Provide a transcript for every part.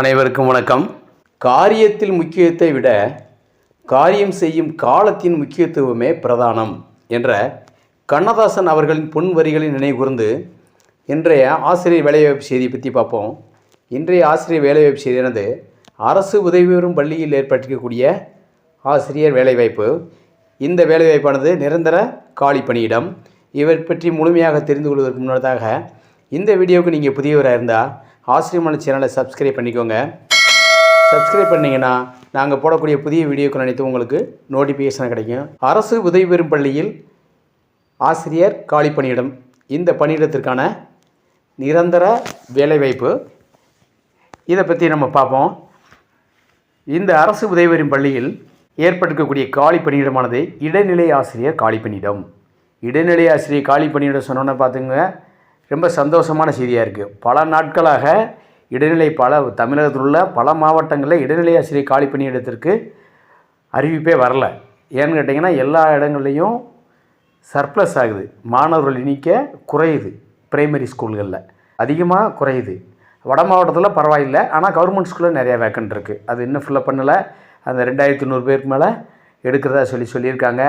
அனைவருக்கும் வணக்கம். காரியத்தில் முக்கியத்தை விட காரியம் செய்யும் காலத்தின் முக்கியத்துவமே பிரதானம் என்ற கண்ணதாசன் அவர்களின் பொன் வரிகளை நினைவுகூர்ந்து இன்றைய ஆசிரியர் வேலைவாய்ப்பு செய்தியை பற்றி பார்ப்போம். இன்றைய ஆசிரியர் வேலைவாய்ப்பு செய்தியானது அரசு உதவி பெறும் பள்ளியில் ஏற்பட்டிருக்கக்கூடிய ஆசிரியர் வேலைவாய்ப்பு. இந்த வேலைவாய்ப்பானது நிரந்தர காலி பணியிடம். இவர் பற்றி முழுமையாக தெரிந்து கொள்வதற்கு முன்னதாக இந்த வீடியோவுக்கு நீங்கள் புதியவராக இருந்தால் ஆசிரியமான சேனலை சப்ஸ்கிரைப் பண்ணிக்கோங்க. சப்ஸ்கிரைப் பண்ணிங்கன்னா நாங்கள் போடக்கூடிய புதிய வீடியோக்கள் அனைத்தும் உங்களுக்கு நோட்டிஃபிகேஷன் கிடைக்கும். அரசு உதவி பெறும் பள்ளியில் ஆசிரியர் காலி பணியிடம். இந்த பணியிடத்திற்கான நிரந்தர வேலைவாய்ப்பு. இதை பற்றி நம்ம பார்ப்போம். இந்த அரசு உதவி பெறும் பள்ளியில் ஏற்பட்டிருக்கக்கூடிய காலி பணியிடமானது இடைநிலை ஆசிரியர் காலி பணியிடம். இடைநிலை ஆசிரியர் காலி பணியிடம் சொன்னோன்னே பார்த்துங்க ரொம்ப சந்தோஷமான செய்தியாக இருக்குது பல நாட்களாக இடைநிலை பல தமிழகத்தில் உள்ள பல மாவட்டங்களில் இடைநிலை ஆசிரியர் காலி பணியிடத்திற்கு அறிவிப்பே வரல. ஏன்னு கேட்டிங்கன்னா எல்லா இடங்கள்லையும் சர்ப்ளஸ் ஆகுது. மாணவர்கள் எண்ணிக்கை குறையுது. பிரைமரி ஸ்கூல்களில் அதிகமாக குறையுது. வட மாவட்டத்தில் பரவாயில்லை. ஆனால் கவர்மெண்ட் ஸ்கூலில் நிறையா வேக்கன்ட் இருக்குது அது இன்னும் ஃபில்லப் பண்ணலை. அந்த ரெண்டாயிரத்தி நூறு பேருக்கு மேலே எடுக்கிறதா சொல்லி சொல்லியிருக்காங்க.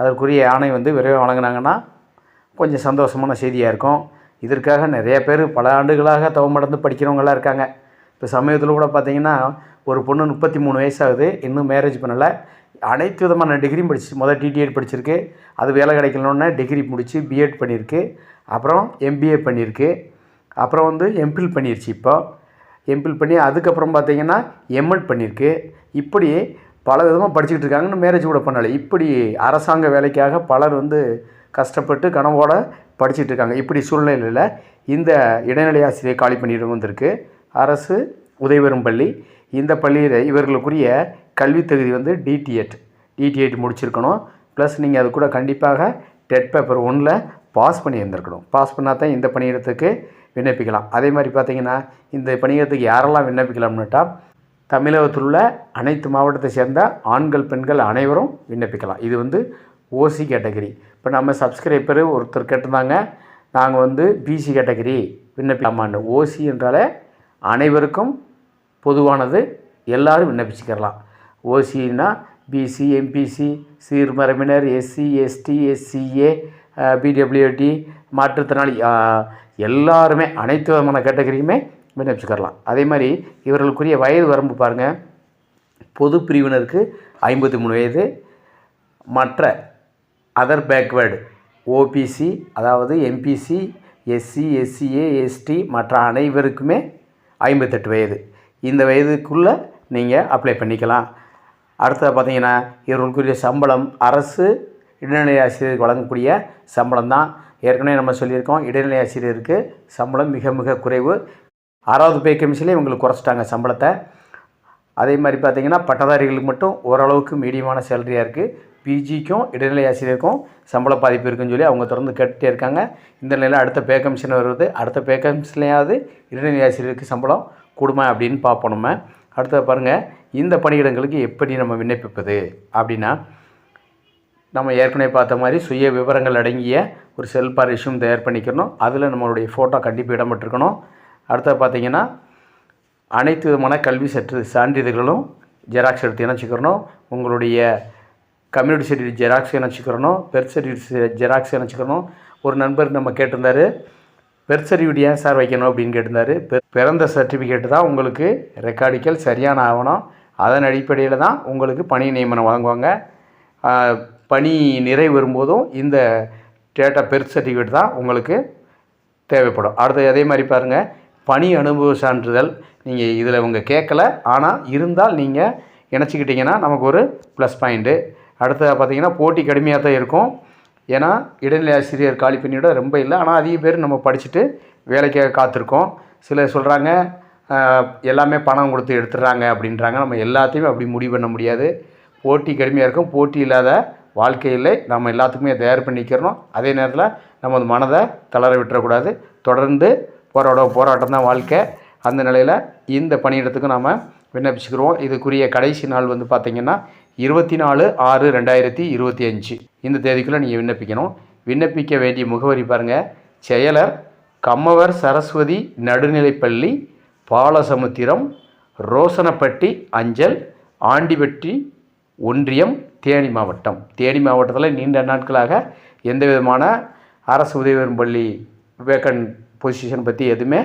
அதற்குரிய ஆணை வந்து விரைவாக வழங்கினாங்கன்னா கொஞ்சம் சந்தோஷமான செய்தியாக இருக்கும். இதற்காக நிறைய பேர் பல ஆண்டுகளாக தவமடந்து படிக்கிறவங்களாம் இருக்காங்க. இப்போ சமயத்தில் கூட பார்த்தீங்கன்னா ஒரு பொண்ணு முப்பத்தி மூணு வயசாகுது இன்னும் மேரேஜ் பண்ணலை. அனைத்து விதமான டிகிரியும் படிச்சு முதல் டிடிஎட் படிச்சிருக்கு. அது வேலை கிடைக்கணுன்னா டிகிரி முடித்து பிஎட் பண்ணியிருக்கு. அப்புறம் எம்பிஏ பண்ணியிருக்கு. அப்புறம் வந்து எம்பில் பண்ணிருச்சு இப்போ. எம்பில் பண்ணி அதுக்கப்புறம் பார்த்தீங்கன்னா எம்எட் பண்ணியிருக்கு. இப்படி பல விதமாக படிச்சுக்கிட்டு இருக்காங்கன்னு மேரேஜ் கூட பண்ணலை. இப்படி அரசாங்க வேலைக்காக பலர் வந்து கஷ்டப்பட்டு கனவோடு படிச்சுட்டு இருக்காங்க இப்படி சூழ்நிலையில் இந்த இடைநிலை ஆசிரியர் காலி பணியிடம் வந்திருக்கு. அரசு உதவிவரும் பள்ளி. இந்த பள்ளியில் இவர்களுக்குரிய கல்வி தகுதி வந்து டிடிஎட் டிடிஎட் முடிச்சிருக்கணும். ப்ளஸ் நீங்கள் அது கூட கண்டிப்பாக டெட் பேப்பர் ஒன்றில் பாஸ் பண்ணி இருந்திருக்கணும். பாஸ் பண்ணால் தான் இந்த பணியிடத்துக்கு விண்ணப்பிக்கலாம். அதே மாதிரி பார்த்தீங்கன்னா இந்த பணியிடத்துக்கு யாரெல்லாம் விண்ணப்பிக்கலாம்னுட்டா தமிழகத்தில் உள்ள அனைத்து மாவட்டத்தை சேர்ந்த ஆண்கள் பெண்கள் அனைவரும் விண்ணப்பிக்கலாம். இது வந்து ஓசி கேட்டகரி இப்போ நம்ம சப்ஸ்கிரைபர் ஒருத்தர் கேட்டிருந்தாங்க நாங்கள் வந்து பிசி கேட்டகரி விண்ணப்பிக்கலாமான்னு. ஓசி என்றாலே அனைவருக்கும் பொதுவானது எல்லோரும் விண்ணப்பிச்சுக்கிறலாம். ஓசின்னா பிசி எம்பிசி சீர்மரபினர் எஸ்சி எஸ்டி எஸ்சிஏ பிடபிள்யூடி மாற்றுத்திறனாளி எல்லாருமே அனைத்து விதமான கேட்டகரியுமே விண்ணப்பிச்சுக்கிறலாம். அதே மாதிரி இவர்களுக்குரிய வயது வரம்பு பாருங்கள் பொது பிரிவினருக்கு ஐம்பத்தி மூணு வயது மற்ற அதர் பேக்வேர்டு ஓபிசி அதாவது எம்பிசி எஸ்சி எஸ்சிஏ எஸ்டி மற்ற அனைவருக்குமே ஐம்பத்தெட்டு வயது. இந்த வயதுக்குள்ளே நீங்கள் அப்ளை பண்ணிக்கலாம். அடுத்தது பார்த்தீங்கன்னா இவர்களுக்குரிய சம்பளம் அரசு இடைநிலை ஆசிரியருக்கு வழங்கக்கூடிய சம்பளம் தான். ஏற்கனவே நம்ம சொல்லியிருக்கோம் இடைநிலை ஆசிரியருக்கு சம்பளம் மிக மிக குறைவு. ஆறாவது பே கமிஷன்லேயே இவங்களுக்கு குறைச்சிட்டாங்க சம்பளத்தை. அதே மாதிரி பார்த்திங்கன்னா பட்டதாரிகளுக்கு மட்டும் ஓரளவுக்கு மீடியமான சேலரியாக இருக்குது பிஜிக்கும் இடைநிலை ஆசிரியருக்கும் சம்பள பாதிப்பு இருக்குன்னு சொல்லி அவங்க தொடர்ந்து கேட்டுகிட்டே இருக்காங்க. இந்த நிலையில் அடுத்த பே கமிஷன் வருது. அடுத்த பே கமிஷன்லையாவது இடைநிலை ஆசிரியருக்கு சம்பளம் கூடுமா அப்படின்னு பார்ப்போம் நம்ம. அடுத்தது பாருங்கள் இந்த பணியிடங்களுக்கு எப்படி நம்ம விண்ணப்பிப்பது அப்படின்னா நம்ம ஏற்கனவே பார்த்த மாதிரி சுய விவரங்கள் அடங்கிய ஒரு செல்ஃபார் ரெஷ்யூம் தயார் பண்ணிக்கணும். அதில் நம்மளுடைய ஃபோட்டோ கண்டிப்பாக இடம்பெற்றிருக்கணும். அடுத்தது பார்த்தீங்கன்னா அனைத்து விதமான கல்வி சற்று சான்றிதழ்களும் ஜெராக்ஸ் எடுத்து இணைச்சிக்கிறணும் உங்களுடைய கம்யூனிட்டி சர்டிஃபிகேட் ஜெராக்ஸ் இணைச்சிக்கிறணும் பெர்த் சர்டிஃபிகேட் ஜெராக்ஸ் இணைச்சிக்கிறணும் ஒரு நண்பர் நம்ம கேட்டிருந்தார் பெர்த் சர்டிஃபிகேட் ஏன் சார் வைக்கணும் அப்படின்னு கேட்டிருந்தாரு பெ- பிறந்த சர்டிஃபிகேட் தான் உங்களுக்கு ரெக்கார்டிக்கல் சரியான ஆவணம் அதன் அடிப்படையில் தான் உங்களுக்கு பணி நியமனம் வழங்குவாங்க. பணி நிறைவு வரும்போதும் இந்த டேட்டா பெர்த் சர்டிஃபிகேட் தான் உங்களுக்கு தேவைப்படும். அடுத்து அதே மாதிரி பாருங்கள் பணி அனுபவ சான்றிதழ் நீங்கள் இதில் இவங்க கேட்கல ஆனால் இருந்தால் நீங்கள் இணைச்சிக்கிட்டிங்கன்னா நமக்கு ஒரு ப்ளஸ் பாயிண்ட்டு அடுத்ததாக பார்த்தீங்கன்னா போட்டி கடுமையாக தான் இருக்கும். ஏன்னா இடைநிலை ஆசிரியர் காலி பணியோட ரொம்ப இல்லை. ஆனால் அதிக பேர் நம்ம படிச்சுட்டு வேலைக்காக காத்திருக்கோம். சிலர் சொல்கிறாங்க எல்லாமே பணம் கொடுத்து எடுத்துடுறாங்க அப்படின்றாங்க. நம்ம எல்லாத்தையுமே அப்படி முடிவு பண்ண முடியாது. போட்டி கடுமையாக இருக்கும். போட்டி இல்லாத வாழ்க்கையில் நம்ம எல்லாத்துக்குமே தயார் பண்ணிக்கிறோம் அதே நேரத்தில் நம்ம மனதை தளர விட்டுறக்கூடாது. தொடர்ந்து போராட போராட்டம் தான் வாழ்க்கை. அந்த நிலையில் இந்த பணியிடத்துக்கு நாம் விண்ணப்பிச்சுக்கிறோம். இதுக்குரிய கடைசி நாள் வந்து பார்த்திங்கன்னா இருபத்தி நாலு ஆறு ரெண்டாயிரத்தி இருபத்தி அஞ்சு. இந்த தேதிக்குள்ளே நீங்கள் விண்ணப்பிக்கணும். விண்ணப்பிக்க வேண்டிய முகவரி பாருங்கள் செயலர் கம்மவர் சரஸ்வதி நடுநிலைப்பள்ளி பாலசமுத்திரம் ரோசனப்பட்டி அஞ்சல் ஆண்டிபட்டி ஒன்றியம் தேனி மாவட்டம். தேனி மாவட்டத்தில் நீண்ட நாட்களாக எந்த விதமான அரசு உதவி பெறும் பள்ளி வேக்கன் பொசிஷன் பற்றி எதுவுமே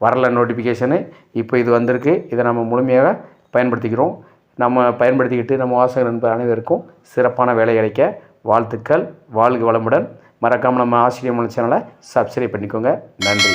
வரல. நோட்டிஃபிகேஷனு இப்போ இது வந்திருக்கு. இதை நம்ம முழுமையாக பயன்படுத்திக்கிறோம். நம்ம பயன்படுத்திக்கிட்டு நம்ம வாசகர் நண்பர் அனைவருக்கும் சிறப்பான வேலை கிடைக்க வாழ்த்துக்கள். வாழ்க வளமுடன். மறக்காமல் நம்ம ஆசிரியர் சேனலை சப்ஸ்கிரைப் பண்ணிக்கோங்க. நன்றி.